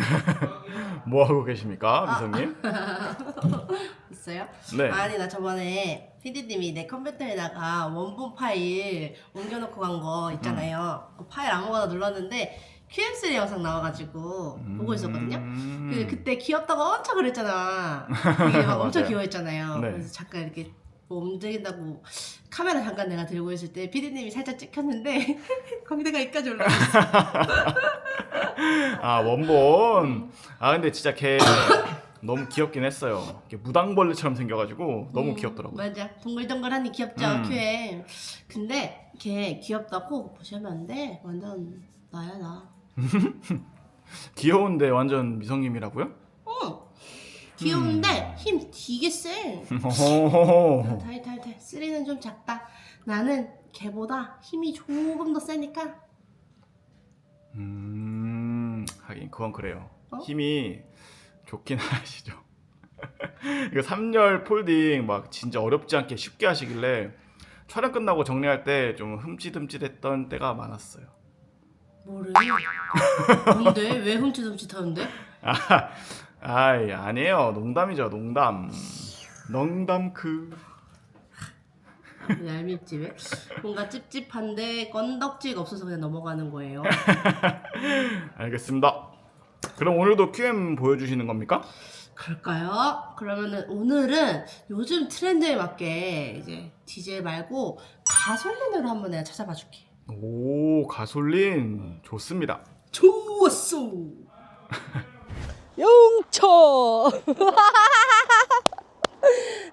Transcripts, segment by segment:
뭐 하고 계십니까, 미성님? 있어요? 네. 아니 나 저번에 PD님이 내 컴퓨터에다가 원본 파일 옮겨놓고 간 거 있잖아요. 그 파일 아무거나 눌렀는데 QM3 영상 나와가지고 보고 있었거든요. 음. 그 그때 귀엽다고 엄청 그랬잖아. 막 엄청 맞아요. 귀여웠잖아요. 네. 그래서 잠깐 이렇게 뭐 움직인다고 카메라 잠깐 내가 들고 있을 때 PD님이 살짝 찍혔는데 거기다가 여기까지 올라갔어. 아 원본. 아 근데 진짜 걔 너무 귀엽긴 했어요. 이렇게 무당벌레처럼 생겨가지고 너무 음, 귀엽더라고요. 맞아. 동글동글하니 귀엽죠, 음. QM. 근데 걔 귀엽다고 보시면 안 돼. 완전 나야 나. 귀여운데 완전 미성님이라고요? 응. 귀여운데 음. 힘 되게 세. 오. 달달달. 쓰리는 좀 작다. 나는 걔보다 힘이 조금 더 세니까. 음, 하긴 그건 그래요. 어? 힘이 좋긴 하시죠. 이거 3열 폴딩 막 진짜 어렵지 않게 쉽게 하시길래 촬영 끝나고 정리할 때 좀 흠칫흠칫했던 때가 많았어요. 뭐를? 뭔데? 왜 흠칫흠칫하는데? 아, 아이 아니에요. 농담이죠, 농담. 농담 그. 얄밉지 왜? 뭔가 찝찝한데 건덕지가 없어서 그냥 넘어가는 거예요. 알겠습니다. 그럼 오늘도 QM 보여주시는 겁니까? 그럴까요? 그러면은 오늘은 요즘 트렌드에 맞게 이제 디젤 말고 가솔린으로 한번 내가 찾아봐 줄게. 오, 가솔린 좋습니다. 좋았어. 용초.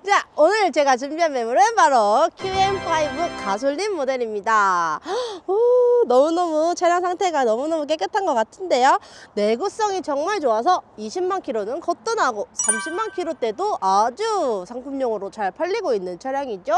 자, 오늘 제가 준비한 매물은 바로 QM5 가솔린 모델입니다. 오, 너무너무 차량 상태가 너무너무 깨끗한 것 같은데요. 내구성이 정말 좋아서 20만 킬로는 걷어나고 30만 킬로대도 아주 상품용으로 잘 팔리고 있는 차량이죠.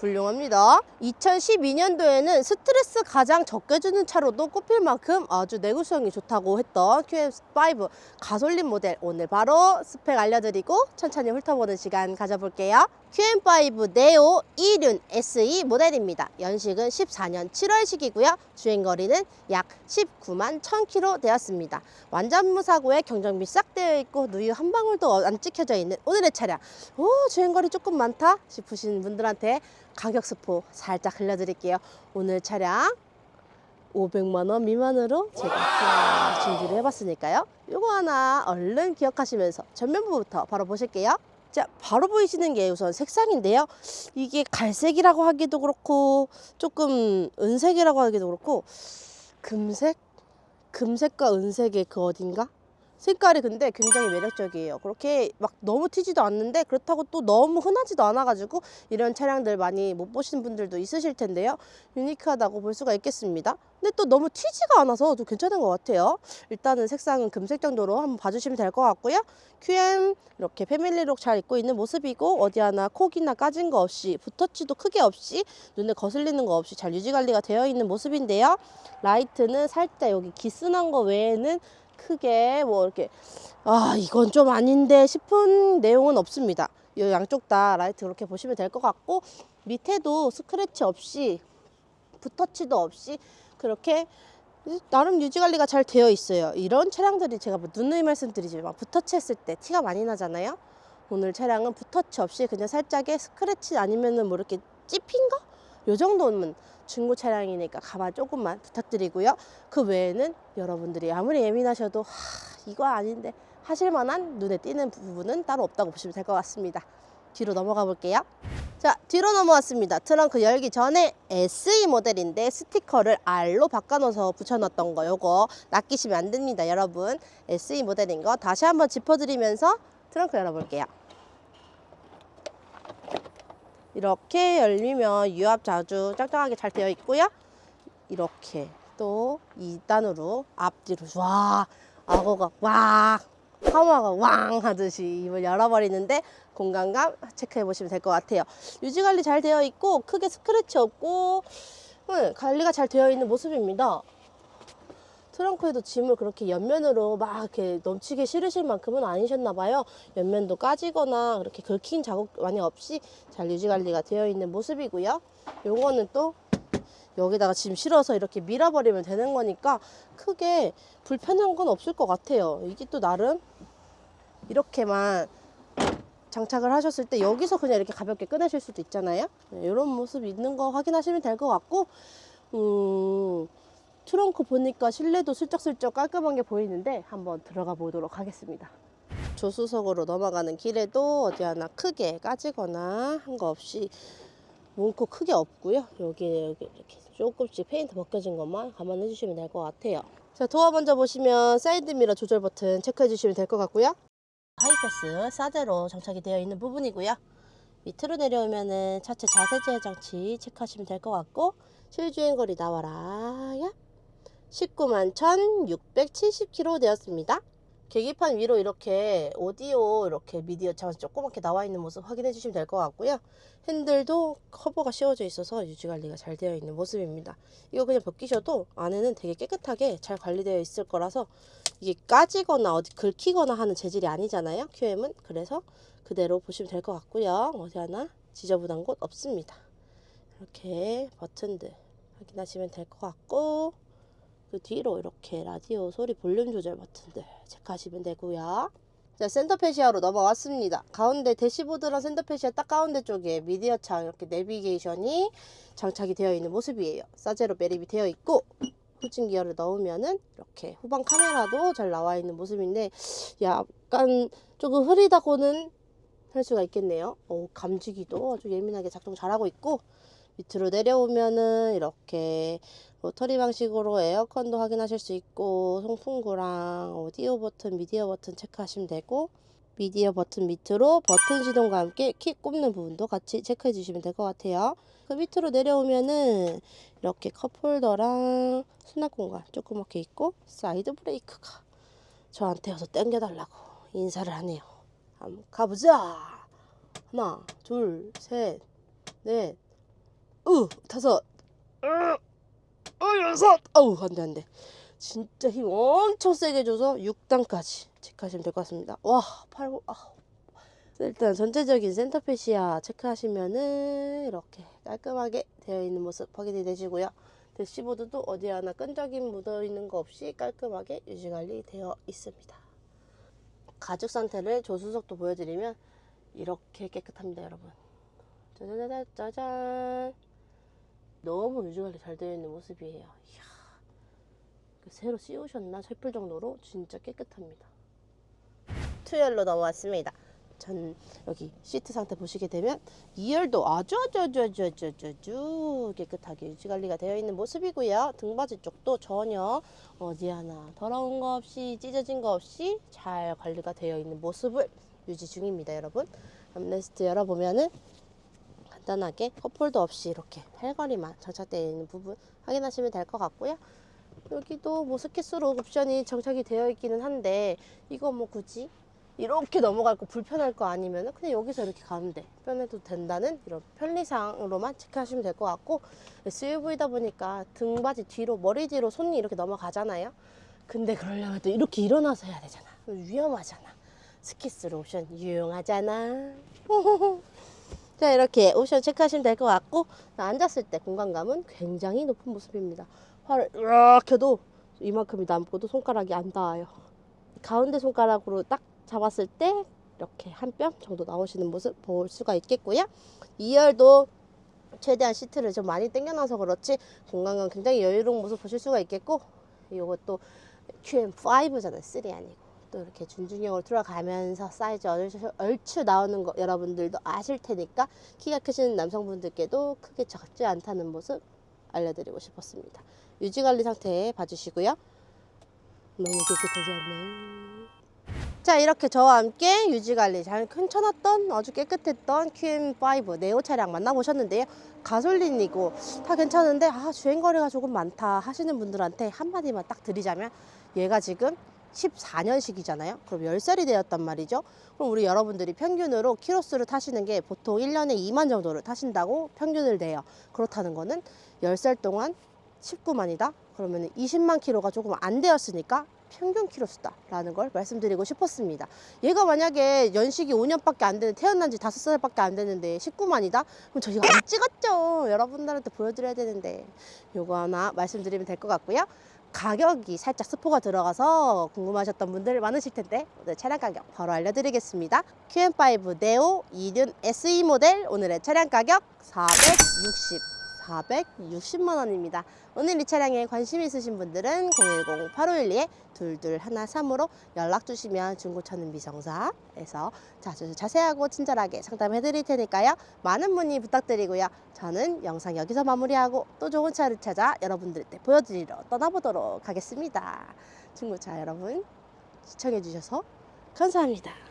훌륭합니다. 2012년도에는 스트레스 가장 적게 주는 차로도 꼽힐 만큼 아주 내구 성이 좋다고 했던 QM5 가솔린 모델 오늘 바로 스펙 알려드리고 천천히 훑어보는 시간 가져볼게요. QM5 네오 2륜 SE 모델입니다. 연식은 14년 7월식이고요. 주행거리는 약 19만 1000km 되었습니다. 완전 무 사고에 경정비 싹 되어 있고 누유 한 방울도 안 찍혀져 있는 오늘의 차량. 오 주행거리 조금 많다 싶으신 분들한테 가격 스포 살짝 흘려드릴게요. 오늘 차량 500만 원 미만으로 제가 준비를 해봤으니까요. 이거 하나 얼른 기억하시면서 전면부부터 바로 보실게요. 자, 바로 보이시는 게 우선 색상인데요. 이게 갈색이라고 하기도 그렇고 조금 은색이라고 하기도 그렇고 금색? 금색과 은색의 그 어딘가? 색깔이 근데 굉장히 매력적이에요. 그렇게 막 너무 튀지도 않는데 그렇다고 또 너무 흔하지도 않아가지고 이런 차량들 많이 못 보시는 분들도 있으실 텐데요. 유니크하다고 볼 수가 있겠습니다. 근데 또 너무 튀지가 않아서 좀 괜찮은 것 같아요. 일단은 색상은 금색 정도로 한번 봐주시면 될 것 같고요. QM 이렇게 패밀리룩 잘 입고 있는 모습이고 어디 하나 콕이나 까진 거 없이 붓터치도 크게 없이 눈에 거슬리는 거 없이 잘 유지 관리가 되어 있는 모습인데요. 라이트는 살짝 여기 기스난 거 외에는 크게 뭐 이렇게 아 이건 좀 아닌데 싶은 내용은 없습니다. 이 양쪽 다 라이트 그렇게 보시면 될 것 같고 밑에도 스크래치 없이 붓터치도 없이 그렇게 나름 유지 관리가 잘 되어 있어요. 이런 차량들이 제가 뭐 누누이 말씀드리지만 붓터치 했을 때 티가 많이 나잖아요. 오늘 차량은 붓터치 없이 그냥 살짝의 스크래치 아니면은 뭐 이렇게 찝힌 거? 요 정도는 중고 차량이니까 가만 조금만 부탁드리고요. 그 외에는 여러분들이 아무리 예민하셔도 하, 이거 아닌데 하실 만한 눈에 띄는 부분은 따로 없다고 보시면 될 것 같습니다. 뒤로 넘어가 볼게요. 자, 뒤로 넘어왔습니다. 트렁크 열기 전에 SE 모델인데 스티커를 R로 바꿔놓아서 붙여놨던 거 요거 낚이시면 안 됩니다, 여러분. SE 모델인 거 다시 한번 짚어드리면서 트렁크 열어볼게요. 이렇게 열리면 유압 자주 짱짱하게 잘 되어 있고요. 이렇게 또 2단으로 앞뒤로 와 악어가 와 하마가 왕 하듯이 입을 열어버리는데 공간감 체크해 보시면 될 것 같아요. 유지 관리 잘 되어 있고 크게 스크래치 없고 네, 관리가 잘 되어 있는 모습입니다. 트렁크에도 짐을 그렇게 옆면으로 막 이렇게 넘치게 실으실 만큼은 아니셨나 봐요. 옆면도 까지거나 그렇게 긁힌 자국 많이 없이 잘 유지 관리가 되어 있는 모습이고요. 요거는 또 여기다가 짐 실어서 이렇게 밀어버리면 되는 거니까 크게 불편한 건 없을 것 같아요. 이게 또 나름 이렇게만 장착을 하셨을 때 여기서 그냥 이렇게 가볍게 꺼내실 수도 있잖아요. 이런 모습 있는 거 확인하시면 될 것 같고, 음, 트렁크 보니까 실내도 슬쩍슬쩍 깔끔한 게 보이는데 한번 들어가 보도록 하겠습니다. 조수석으로 넘어가는 길에도 어디 하나 크게 까지거나 한 거 없이 문구 크게 없고요. 여기 여기 이렇게 조금씩 페인트 벗겨진 것만 감안해 주시면 될 것 같아요. 자 도어 먼저 보시면 사이드 미러 조절 버튼 체크해 주시면 될 것 같고요. 하이패스 사제로 장착이 되어 있는 부분이고요. 밑으로 내려오면은 차체 자세제 장치 체크하시면 될 것 같고 실주행거리 나와라 야 19만 1670km 되었습니다. 계기판 위로 이렇게 오디오 이렇게 미디어 장치 조그맣게 나와 있는 모습 확인해 주시면 될 것 같고요. 핸들도 커버가 씌워져 있어서 유지 관리가 잘 되어 있는 모습입니다. 이거 그냥 벗기셔도 안에는 되게 깨끗하게 잘 관리되어 있을 거라서 이게 까지거나 어디 긁히거나 하는 재질이 아니잖아요. QM은 그래서 그대로 보시면 될 것 같고요. 어디 하나 지저분한 곳 없습니다. 이렇게 버튼들 확인하시면 될 것 같고 그 뒤로 이렇게 라디오 소리 볼륨 조절 버튼들 체크하시면 되고요. 자, 센터페시아로 넘어왔습니다. 가운데 대시보드랑 센터페시아 딱 가운데 쪽에 미디어 창 이렇게 내비게이션이 장착이 되어 있는 모습이에요. 사제로 매립이 되어 있고 후진 기어를 넣으면은 이렇게 후방 카메라도 잘 나와 있는 모습인데 약간 조금 흐리다고는 할 수가 있겠네요. 오, 감지기도 아주 예민하게 작동 잘하고 있고 밑으로 내려오면은 이렇게 로터리 방식으로 에어컨도 확인하실 수 있고 송풍구랑 오디오 버튼, 미디어 버튼 체크하시면 되고 미디어 버튼 밑으로 버튼 시동과 함께 키 꼽는 부분도 같이 체크해 주시면 될 것 같아요. 그 밑으로 내려오면은 이렇게 컵홀더랑 수납 공간 조그맣게 있고 사이드 브레이크가 저한테 와서 당겨달라고 인사를 하네요. 한번 가보자. 하나, 둘, 셋, 넷, 으, 다섯, 으, 으, 여섯. 어우, 안 돼, 안 돼. 진짜 힘 엄청 세게 줘서 6단까지 체크하시면 될 것 같습니다. 와, 팔, 아. 일단 전체적인 센터페시아 체크하시면은 이렇게 깔끔하게 되어 있는 모습 확인이 되시고요. 대시보드도 어디 하나 끈적임 묻어 있는 거 없이 깔끔하게 유지 관리 되어 있습니다. 가죽 상태를 조수석도 보여드리면 이렇게 깨끗합니다, 여러분. 짜자자자 짜잔. 너무 유지 관리 잘 되어 있는 모습이에요. 이야. 그 새로 씌우셨나 싶을 정도로 진짜 깨끗합니다. 투열로 넘어왔습니다. 전 여기 시트 상태 보시게 되면 2열도 아주 아주 아주 아주 아주 아주, 아주 깨끗하게 유지 관리가 되어 있는 모습이고요. 등받이 쪽도 전혀 어디 하나 더러운 거 없이 찢어진 거 없이 잘 관리가 되어 있는 모습을 유지 중입니다, 여러분. 암레스트 열어보면은 간단하게 컵홀더 없이 이렇게 팔걸이만 장착되어 있는 부분 확인하시면 될 것 같고요. 여기도 뭐 스키스로 옵션이 장착이 되어 있기는 한데 이거 뭐 굳이 이렇게 넘어갈 거 불편할 거 아니면은 그냥 여기서 이렇게 가면 돼 편해도 된다는 이런 편리상으로만 체크하시면 될 것 같고 SUV다 보니까 등받이 뒤로 머리 뒤로 손이 이렇게 넘어가잖아요. 근데 그러려면 또 이렇게 일어나서 해야 되잖아. 위험하잖아. 스키스로 옵션 유용하잖아 자 이렇게 옵션 체크하시면 될 것 같고 앉았을 때 공간감은 굉장히 높은 모습입니다. 팔을 이렇게 도 이만큼이 남고도 손가락이 안 닿아요. 가운데 손가락으로 딱 잡았을 때 이렇게 한 뼘 정도 나오시는 모습 볼 수가 있겠고요. 2열도 최대한 시트를 좀 많이 당겨놔서 그렇지 공간감 굉장히 여유로운 모습 보실 수가 있겠고 이것도 QM5잖아요. 3 아니고 또 이렇게 준중형으로 들어가면서 사이즈 얼추, 얼추 나오는 거 여러분들도 아실 테니까 키가 크신 남성분들께도 크게 작지 않다는 모습 알려드리고 싶었습니다. 유지관리 상태 봐주시고요. 너무 깨끗하지 않나요? 자 이렇게 저와 함께 유지관리 잘 괜찮았던 아주 깨끗했던 QM5 네오 차량 만나보셨는데요. 가솔린이고 다 괜찮은데 아 주행거리가 조금 많다 하시는 분들한테 한마디만 딱 드리자면 얘가 지금 14년식이잖아요. 그럼 10살이 되었단 말이죠. 그럼 우리 여러분들이 평균으로 키로수를 타시는 게 보통 1년에 2만 정도를 타신다고 평균을 내요. 그렇다는 거는 10살 동안 19만이다? 그러면 20만 킬로가 조금 안 되었으니까 평균 키로수다 라는 걸 말씀드리고 싶었습니다. 얘가 만약에 연식이 5년밖에 안 되는 태어난 지 5살밖에 안 되는데 19만이다? 그럼 저 이거 안 찍었죠. 여러분들한테 보여드려야 되는데 요거 하나 말씀드리면 될 것 같고요. 가격이 살짝 스포가 들어가서 궁금하셨던 분들 많으실 텐데 오늘 차량 가격 바로 알려드리겠습니다. QM5 네오 2륜 SE 모델 오늘의 차량 가격 460 460만 원입니다. 오늘 이 차량에 관심 있으신 분들은 010-8512에 2213으로 연락 주시면 중고차는 미정사에서 자주 자세하고 친절하게 상담해 드릴 테니까요. 많은 문의 부탁드리고요. 저는 영상 여기서 마무리하고 또 좋은 차를 찾아 여러분들께 보여드리러 떠나보도록 하겠습니다. 중고차 여러분 시청해 주셔서 감사합니다.